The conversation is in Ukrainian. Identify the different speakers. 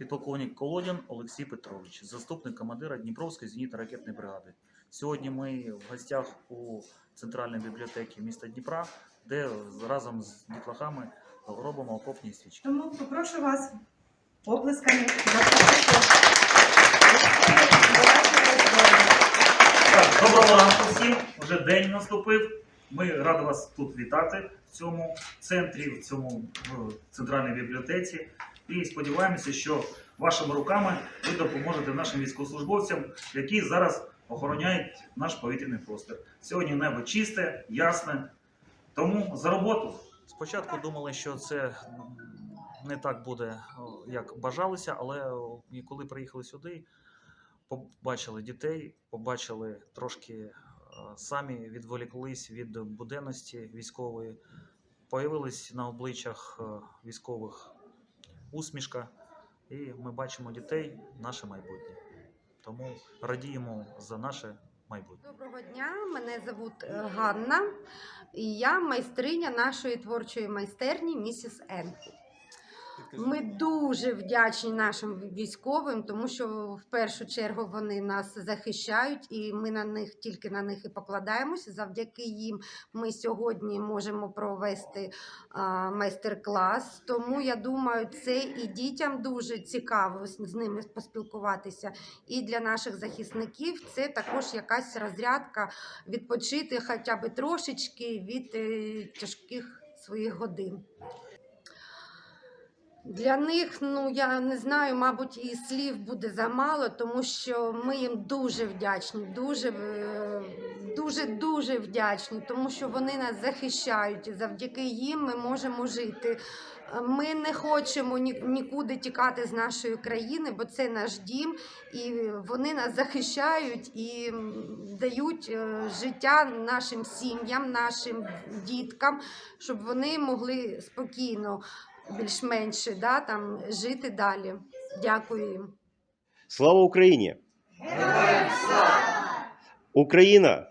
Speaker 1: підполковник Колодін Олексій Петрович, заступник командира Дніпровської зенітно-ракетної бригади. Сьогодні ми в гостях у центральній бібліотеці міста Дніпра, де разом з дітлахами робимо окопні свічки.
Speaker 2: Тому попрошу вас оплесками.
Speaker 1: Так, доброго ранку всім. Вже день наступив. Ми раді вас тут вітати в цьому центрі, в цьому в центральній бібліотеці. І сподіваємося, що вашими руками ви допоможете нашим військовослужбовцям, які зараз охороняють наш повітряний простір. Сьогодні небо чисте, ясне. Тому за роботу. Спочатку думали, що це не так буде, як бажалося, але коли приїхали сюди, побачили дітей, побачили трошки е, самі відволіклись від буденності військової, появилась на обличчях е, військових усмішка, і ми бачимо дітей, наше майбутнє. Тому радіємо за наше майбутнє.
Speaker 3: Доброго дня, мене звуть е, Ганна, і я майстриня нашої творчої майстерні місіс Енку. Ми дуже вдячні нашим військовим, тому що в першу чергу вони нас захищають, і ми на них тільки на них і покладаємося. Завдяки їм ми сьогодні можемо провести майстер-клас. Тому я думаю, це і дітям дуже цікаво з з ними поспілкуватися. І для наших захисників це також якась розрядка відпочити хоча б трошечки від е, тяжких своїх годин. Для них, ну я не знаю, мабуть, і слів буде замало, тому що ми їм дуже вдячні, дуже, е, дуже, дуже вдячні, тому що вони нас захищають. Завдяки їм ми можемо жити. Ми не хочемо ні- нікуди тікати з нашої країни, бо це наш дім, і вони нас захищають і дають е, життя нашим сім'ям, нашим діткам, щоб вони могли спокійно більш-менш да, там, жити далі. Дякую їм.
Speaker 4: Слава Україні! Україна